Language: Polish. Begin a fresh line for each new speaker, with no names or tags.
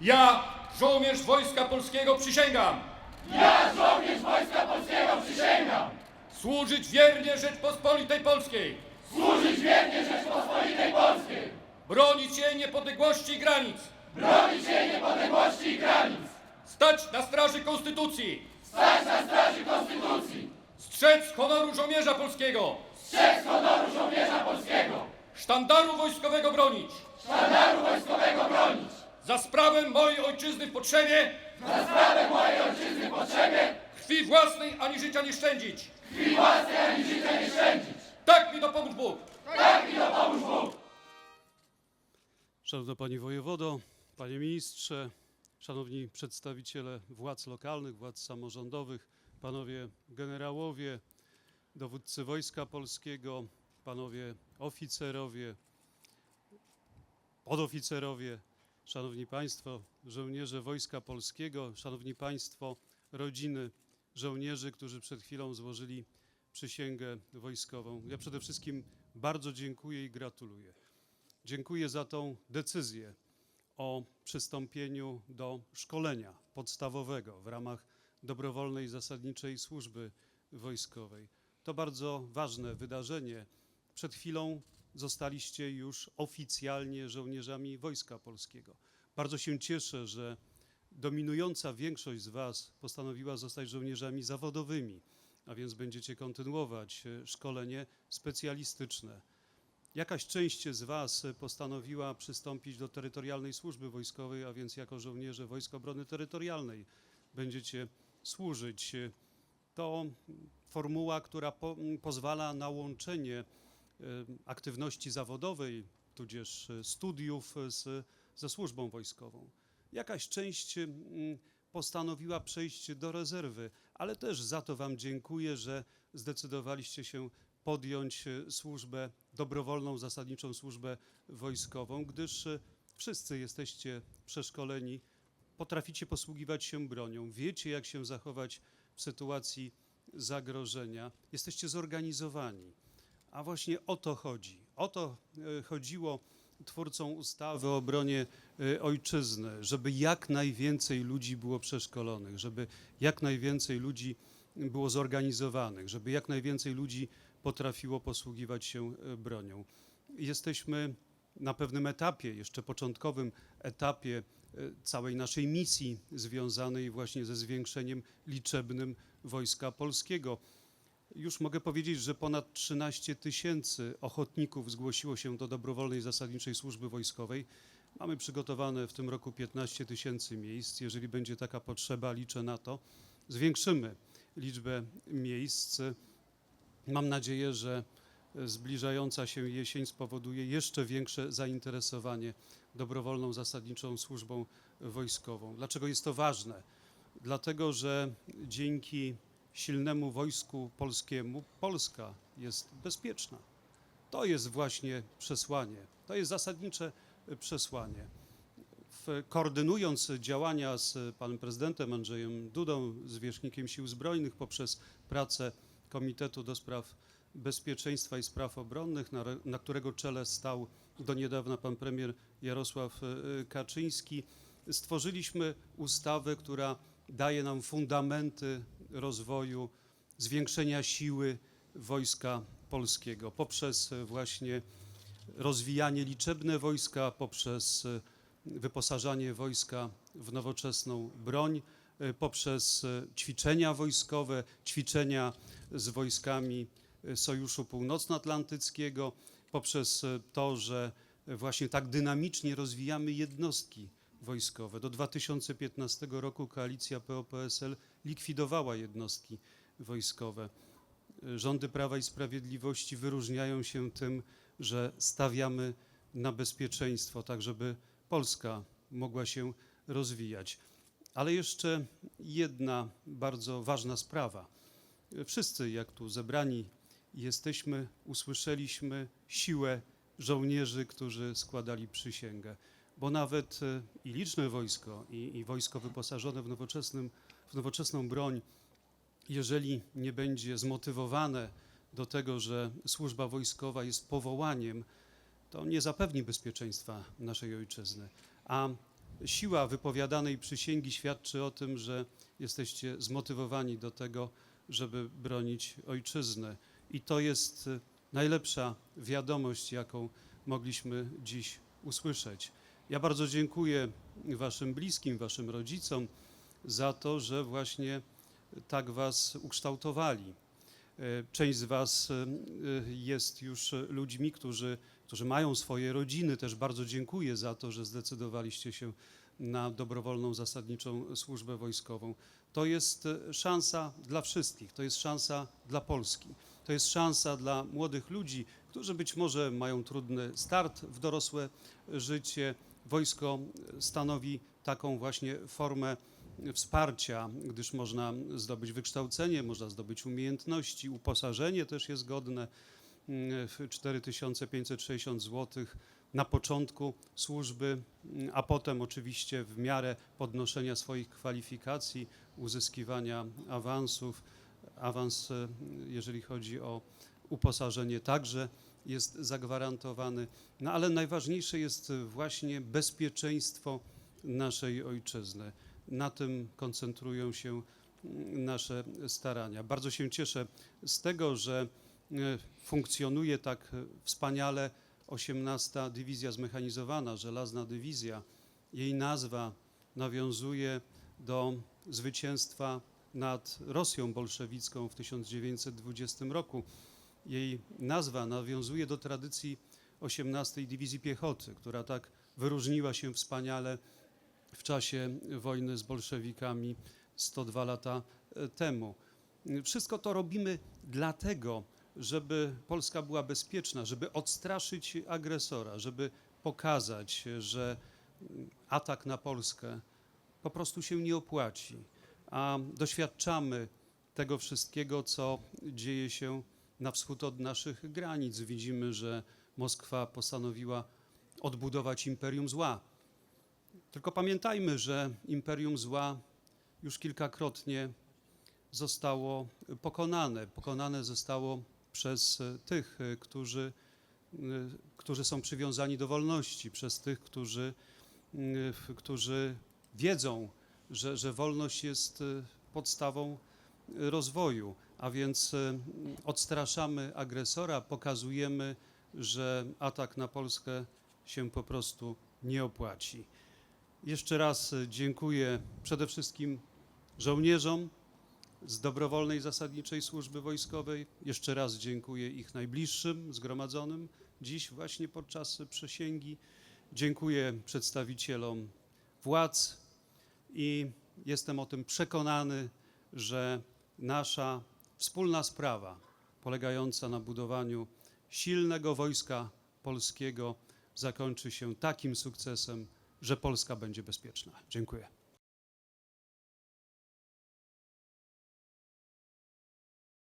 Ja, żołnierz Wojska Polskiego przysięgam. Ja, żołnierz Wojska Polskiego przysięgam. Służyć wiernie Rzeczpospolitej Polskiej. Służyć wiernie Rzeczpospolitej Polskiej. Bronić jej niepodległości i granic. Bronić jej niepodległości i granic. Stać na straży Konstytucji. Stać na straży Konstytucji. Strzec honoru żołnierza polskiego. Strzec honoru żołnierza polskiego. Sztandaru wojskowego bronić. Za sprawę mojej ojczyzny w potrzebie. Za sprawę mojej ojczyzny w potrzebie. Krwi własnej ani życia nie szczędzić. Krwi własnej ani życia nie szczędzić. Tak mi dopomóż Bóg.
Szanowna Pani Wojewodo, Panie Ministrze, Szanowni Przedstawiciele władz lokalnych, władz samorządowych, Panowie Generałowie, Dowódcy Wojska Polskiego, Panowie Oficerowie, Podoficerowie, Szanowni Państwo, żołnierze Wojska Polskiego, Szanowni Państwo, rodziny żołnierzy, którzy przed chwilą złożyli przysięgę wojskową. Ja przede wszystkim bardzo dziękuję i gratuluję. Dziękuję za tą decyzję o przystąpieniu do szkolenia podstawowego w ramach dobrowolnej zasadniczej służby wojskowej. To bardzo ważne wydarzenie. Przed chwilą zostaliście już oficjalnie żołnierzami Wojska Polskiego. Bardzo się cieszę, że dominująca większość z Was postanowiła zostać żołnierzami zawodowymi, a więc będziecie kontynuować e, szkolenie specjalistyczne. Jakaś część z Was postanowiła przystąpić do terytorialnej służby wojskowej, a więc jako żołnierze Wojsk Obrony Terytorialnej będziecie służyć. To formuła, która po, pozwala na łączenie aktywności zawodowej, tudzież e, studiów z, ze służbą wojskową. Jakaś część postanowiła przejść do rezerwy, ale też za to Wam dziękuję, że zdecydowaliście się podjąć e, służbę, dobrowolną, zasadniczą służbę wojskową, gdyż e, wszyscy jesteście przeszkoleni, potraficie posługiwać się bronią, wiecie, jak się zachować w sytuacji zagrożenia, jesteście zorganizowani. A właśnie o to chodzi. O to e, chodziło twórcom ustawy o obronie e, ojczyzny, żeby jak najwięcej ludzi było przeszkolonych, żeby jak najwięcej ludzi było zorganizowanych, żeby jak najwięcej ludzi potrafiło posługiwać się e, bronią. Jesteśmy na pewnym etapie, jeszcze początkowym etapie całej naszej misji związanej właśnie ze zwiększeniem liczebnym Wojska Polskiego. Już mogę powiedzieć, że ponad 13 tysięcy ochotników zgłosiło się do dobrowolnej zasadniczej służby wojskowej. Mamy przygotowane w tym roku 15 tysięcy miejsc. Jeżeli będzie taka potrzeba, liczę na to. Zwiększymy liczbę miejsc. Mam nadzieję, że zbliżająca się jesień spowoduje jeszcze większe zainteresowanie dobrowolną zasadniczą służbą wojskową. Dlaczego jest to ważne? Dlatego, że dzięki silnemu wojsku polskiemu Polska jest bezpieczna. To jest właśnie przesłanie, to jest zasadnicze y, przesłanie. Koordynując działania z panem prezydentem Andrzejem Dudą, zwierzchnikiem Sił Zbrojnych poprzez pracę Komitetu do Spraw Bezpieczeństwa i Spraw Obronnych, na, na którego czele stał do niedawna pan premier Jarosław y, Kaczyński, stworzyliśmy ustawę, która daje nam fundamenty rozwoju, zwiększenia siły Wojska Polskiego poprzez e, właśnie rozwijanie liczebne wojska, poprzez e, wyposażanie wojska w nowoczesną broń, e, poprzez ćwiczenia wojskowe, ćwiczenia z wojskami Sojuszu Północnoatlantyckiego, poprzez to, że właśnie tak dynamicznie rozwijamy jednostki wojskowe. Do 2015 roku koalicja PO-PSL likwidowała jednostki wojskowe. Rządy Prawa i Sprawiedliwości wyróżniają się tym, że stawiamy na bezpieczeństwo, tak żeby Polska mogła się rozwijać. Ale jeszcze jedna bardzo ważna sprawa. Wszyscy, jak tu zebrani jesteśmy, usłyszeliśmy siłę żołnierzy, którzy składali przysięgę bo nawet e, i liczne wojsko, i, i wojsko wyposażone w, nowoczesnym, w nowoczesną broń, jeżeli nie będzie zmotywowane do tego, że służba wojskowa jest powołaniem, to nie zapewni bezpieczeństwa naszej ojczyzny. A siła wypowiadanej przysięgi świadczy o tym, że jesteście zmotywowani do tego, żeby bronić ojczyzny. I to jest y, najlepsza wiadomość, jaką mogliśmy dziś usłyszeć. Ja bardzo dziękuję Waszym bliskim, Waszym rodzicom za to, że właśnie tak Was ukształtowali. E, Część z Was e, jest już ludźmi, którzy, którzy mają swoje rodziny. Też bardzo dziękuję za to, że zdecydowaliście się na dobrowolną zasadniczą służbę wojskową. To jest e, szansa dla wszystkich, to jest szansa dla Polski. To jest szansa dla młodych ludzi, którzy być może mają trudny start w dorosłe życie. Wojsko stanowi taką właśnie formę wsparcia, gdyż można zdobyć wykształcenie, można zdobyć umiejętności, uposażenie też jest godne mm, w 4560 zł na początku służby, a potem oczywiście w miarę podnoszenia swoich kwalifikacji, uzyskiwania awansów. Awans, e, jeżeli chodzi o uposażenie, także jest zagwarantowany. No ale najważniejsze jest właśnie bezpieczeństwo naszej ojczyzny. Na tym koncentrują się mm, nasze starania. Bardzo się cieszę z tego, że e, funkcjonuje tak e, wspaniale 18. Dywizja Zmechanizowana, Żelazna Dywizja. Jej nazwa nawiązuje do zwycięstwa nad Rosją bolszewicką w 1920 roku. Jej nazwa nawiązuje do tradycji 18. Dywizji Piechoty, która tak wyróżniła się wspaniale w czasie wojny z bolszewikami 102 lata e, temu. Wszystko to robimy dlatego, żeby Polska była bezpieczna, żeby odstraszyć agresora, żeby pokazać, że atak na Polskę po prostu się nie opłaci. A doświadczamy tego wszystkiego, co dzieje się na wschód od naszych granic. Widzimy, że Moskwa postanowiła odbudować imperium zła. Tylko pamiętajmy, że imperium zła już kilkakrotnie zostało pokonane. Pokonane zostało przez tych, którzy, którzy są przywiązani do wolności, przez tych, którzy, którzy wiedzą, że, że wolność jest podstawą rozwoju. A więc e, odstraszamy agresora, pokazujemy, że atak na Polskę się po prostu nie opłaci. Jeszcze raz e, dziękuję przede wszystkim żołnierzom z dobrowolnej zasadniczej służby wojskowej. Jeszcze raz dziękuję ich najbliższym zgromadzonym dziś właśnie podczas przysięgi. Dziękuję przedstawicielom władz i jestem o tym przekonany, że nasza wspólna sprawa polegająca na budowaniu silnego wojska polskiego zakończy się takim sukcesem, że Polska będzie bezpieczna. Dziękuję.